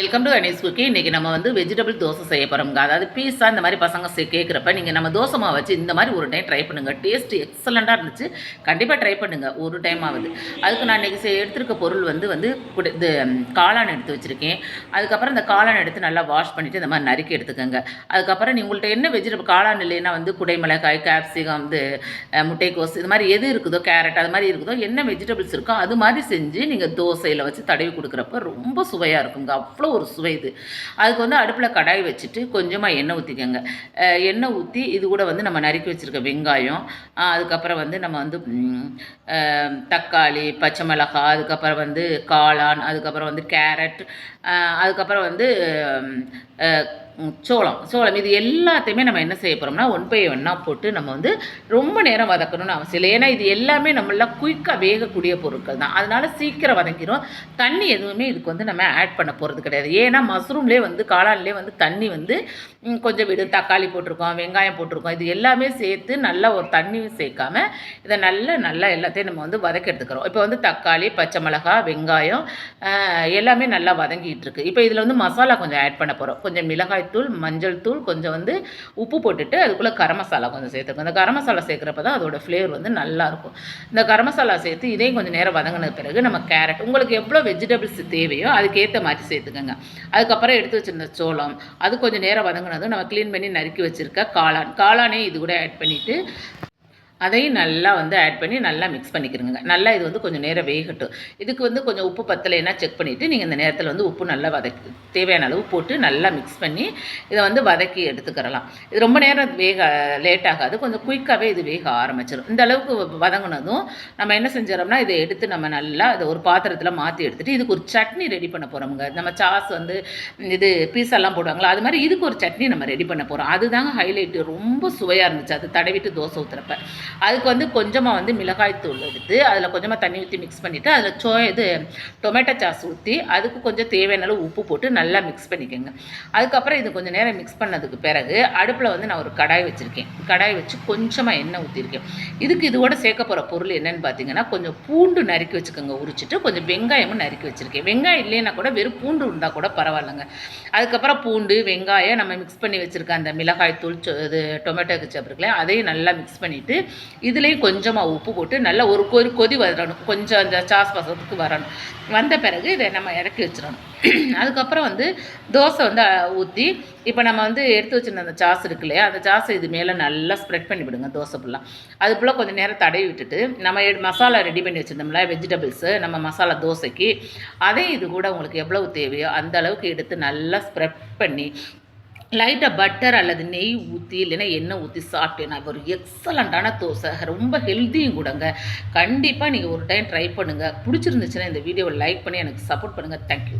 Welcome to Anees cookie இன்றைக்கி நம்ம வந்து வெஜிடபிள் தோசை செய்ய போகிறோங்க அதாவது பீஸா இந்த மாதிரி பசங்க கேட்குறப்ப நீங்கள் நம்ம தோசை மாவு வச்சு இந்த மாதிரி ஒரு டைம் ட்ரை பண்ணுங்கள் டேஸ்ட் எக்ஸலண்ட்டாக இருந்துச்சு. கண்டிப்பாக ட்ரை பண்ணுங்கள் ஒரு டைம் ஆகுது அதுக்கு நான் இன்றைக்கி எடுத்திருக்க பொருள் வந்து வந்து குடி- இது காளான் எடுத்து வச்சுருக்கேன். அதுக்கப்புறம் இந்த காளான் எடுத்து நல்லா வாஷ் பண்ணிவிட்டு இந்த மாதிரி நறுக்கி எடுத்துக்கோங்க. அதுக்கப்புறம் நீ உங்கள்கிட்ட என்ன வெஜிடபிள் காளான் இல்லைன்னா வந்து குடைமிளகாய் கேப்சிகம் வந்து முட்டைக்கோஸ் இது மாதிரி எது இருக்குதோ கேரட் அது மாதிரி இருக்குதோ என்ன வெஜிடபிள்ஸ் இருக்கோ அது மாதிரி செஞ்சு நீங்கள் தோசையில் வச்சு தடவி கொடுக்குறப்ப ரொம்ப சுவையாக இருக்குங்க. அவ்வளோ ஒரு சுவை இது. அதுக்கு வந்து அடுப்பில் கடாய் வச்சுட்டு கொஞ்சமாக எண்ணெய் ஊற்றிக்கோங்க எண்ணெய் ஊற்றி இது கூட வந்து நம்ம நறுக்கி வச்சுருக்க வெங்காயம் அதுக்கப்புறம் வந்து நம்ம வந்து தக்காளி பச்சை மிளகாய் அதுக்கப்புறம் வந்து காளான் அதுக்கப்புறம் வந்து கேரட் அதுக்கப்புறம் வந்து சோளம். சோளம். இது எல்லாத்தையுமே நம்ம என்ன செய்ய போகிறோம்னா ஒன் பை ஒன்னாக போட்டு நம்ம வந்து ரொம்ப நேரம் வதக்கணும்னு அவசியம் இல்லை. ஏன்னா இது எல்லாமே நம்மள குயிக்காக வேகக்கூடிய பொருட்கள் தான். அதனால் சீக்கிரம் வதங்கிடும் தண்ணி எதுவுமே இதுக்கு வந்து நம்ம ஆட் பண்ண போகிறது கிடையாது. ஏன்னா மஷ்ரூம்லேயே வந்து காளான்லேயே வந்து தண்ணி வந்து கொஞ்சம் விடு தக்காளி போட்டிருக்கோம் வெங்காயம் போட்டிருக்கோம் இது எல்லாமே சேர்த்து நல்லா ஒரு தண்ணியும் சேர்க்காம இதை நல்லா நல்லா எல்லாத்தையும் நம்ம வந்து வதக்கி எடுத்துக்கிறோம் இப்போ வந்து தக்காளி பச்சை மிளகாய் வெங்காயம் எல்லாமே நல்லா வதங்கிட்டு இருக்கு. இப்போ இதில் வந்து மசாலா கொஞ்சம் ஆட் பண்ண போகிறோம் கொஞ்சம் மிளகாய் தூள் மஞ்சள் தூள் கொஞ்சம் வந்து உப்பு போட்டுட்டு அதுக்குள்ளே கரம் மசாலா கொஞ்சம் சேர்த்துக்கணும். அந்த கரம் மசாலா சேர்க்குறப்ப தான் அதோடய ஃப்ளேவர் வந்து நல்லாயிருக்கும் இந்த கரம் மசாலா சேர்த்து இதையும் கொஞ்சம் நேரம் வதங்கின பிறகு நம்ம கேரட் உங்களுக்கு எவ்வளோ வெஜிடபிள்ஸ் தேவையோ அதுக்கேற்ற மாதிரி சேர்த்துக்கோங்க. அதுக்கப்புறம் எடுத்து வச்சிருந்த சோளம் அது கொஞ்சம் நேரம் வதங்கினதும் நம்ம க்ளீன் பண்ணி நறுக்கி வச்சுருக்க காளான். காளானே இது கூட ஆட் பண்ணிவிட்டு அதையும் நல்லா வந்து ஆட் பண்ணி நல்லா மிக்ஸ் பண்ணிக்கிறோங்க நல்லா இது வந்து கொஞ்சம் நேரம் வேகட்டும். இதுக்கு வந்து கொஞ்சம் உப்பு பத்தலைன்னா செக் பண்ணிவிட்டு நீங்கள் இந்த நேரத்தில் வந்து உப்பு நல்லா வதக்கி தேவையான அளவு போட்டு நல்லா மிக்ஸ் பண்ணி இதை வந்து வதக்கி எடுத்துக்கிறலாம். இது ரொம்ப நேரம் வேக லேட் ஆகாது. கொஞ்சம் குயிக்காகவே இது வேக ஆரம்பிச்சிடும் இந்த அளவுக்கு வதங்கினதும் நம்ம என்ன செஞ்சிடோம்னா இதை எடுத்து நம்ம நல்லா இதை ஒரு பாத்திரத்தில் மாற்றி எடுத்துகிட்டு இதுக்கு ஒரு சட்னி ரெடி பண்ண போகிறோமுங்க நம்ம சாஸ் வந்து இது பீஸெல்லாம் போடுவாங்களா அது மாதிரி இதுக்கு ஒரு சட்னி நம்ம ரெடி பண்ண போகிறோம் அதுதாங்க ஹைலைட்டு ரொம்ப சுவையாக இருந்துச்சு. அது தடவிட்டு தோசை ஊற்றுறப்ப அதுக்கு வந்து கொஞ்சமாக வந்து மிளகாய் தூள் எடுத்து அதில் கொஞ்சமாக தண்ணி ஊற்றி மிக்ஸ் பண்ணிவிட்டு அதில் சோ இது டொமேட்டோ சாஸ் ஊற்றி அதுக்கு கொஞ்சம் தேவையான அளவு உப்பு போட்டு நல்லா மிக்ஸ் பண்ணிக்கோங்க. அதுக்கப்புறம் இது கொஞ்சம் நேரம் மிக்ஸ் பண்ணதுக்கு பிறகு அடுப்பில் வந்து நான் ஒரு கடாய் வச்சுருக்கேன். கடாய் வச்சு கொஞ்சமாக எண்ணெய் ஊற்றிருக்கேன் இதுக்கு இதோட சேர்க்க போகிற பொருள் என்னன்னு பார்த்தீங்கன்னா கொஞ்சம் பூண்டு நறுக்கி வச்சுக்கோங்க. உரிச்சிட்டு கொஞ்சம் வெங்காயமும் நறுக்கி வச்சுருக்கேன். வெங்காயம் இல்லைன்னா கூட வெறும் பூண்டு இருந்தால் கூட பரவாயில்லைங்க. அதுக்கப்புறம் பூண்டு வெங்காயம் நம்ம மிக்ஸ் பண்ணி வச்சுருக்க அந்த மிளகாய் தூள் இது டொமேட்டோ கச்சப் இருக்குல்ல அதையும் நல்லா மிக்ஸ் பண்ணிவிட்டு இதுலேயும் கொஞ்சமாக உப்பு போட்டு நல்லா ஒரு கொதி கொதி வரணும். கொஞ்சம் அந்த சாஸ் பசத்துக்கு வரணும். வந்த பிறகு இதை நம்ம இறக்கி வச்சிடணும். அதுக்கப்புறம் வந்து தோசை வந்து ஊற்றி இப்போ நம்ம வந்து எடுத்து வச்சிருந்த அந்த சாஸ் இருக்கு இல்லையா அந்த சாஸை இது மேலே நல்லா ஸ்ப்ரெட் பண்ணி விடுங்க தோசை ஃபுல்லாக அது ஃபுல்லாக கொஞ்சம் நேரம் தடவி விட்டுட்டு நம்ம எடு- மசாலா ரெடி பண்ணி வச்சுருந்தோம்ல வெஜிடபிள்ஸு நம்ம மசாலா தோசைக்கு அதையும் இது கூட உங்களுக்கு எவ்வளவு தேவையோ அந்த அளவுக்கு எடுத்து நல்லா ஸ்ப்ரெட் பண்ணி லைட்டாக பட்டர் அல்லது நெய் ஊற்றி இல்லைன்னா எண்ணெய் ஊற்றி சாப்பிட்டேன்னா ஒரு எக்ஸலண்ட்டான தோசை. ரொம்ப ஹெல்த்தியும் கூடங்க. கண்டிப்பாக நீங்கள் ஒரு டைம் ட்ரை பண்ணுங்கள் பிடிச்சிருந்துச்சுன்னா இந்த வீடியோவை லைக் பண்ணி எனக்கு சப்போர்ட் பண்ணுங்கள் தேங்க்யூ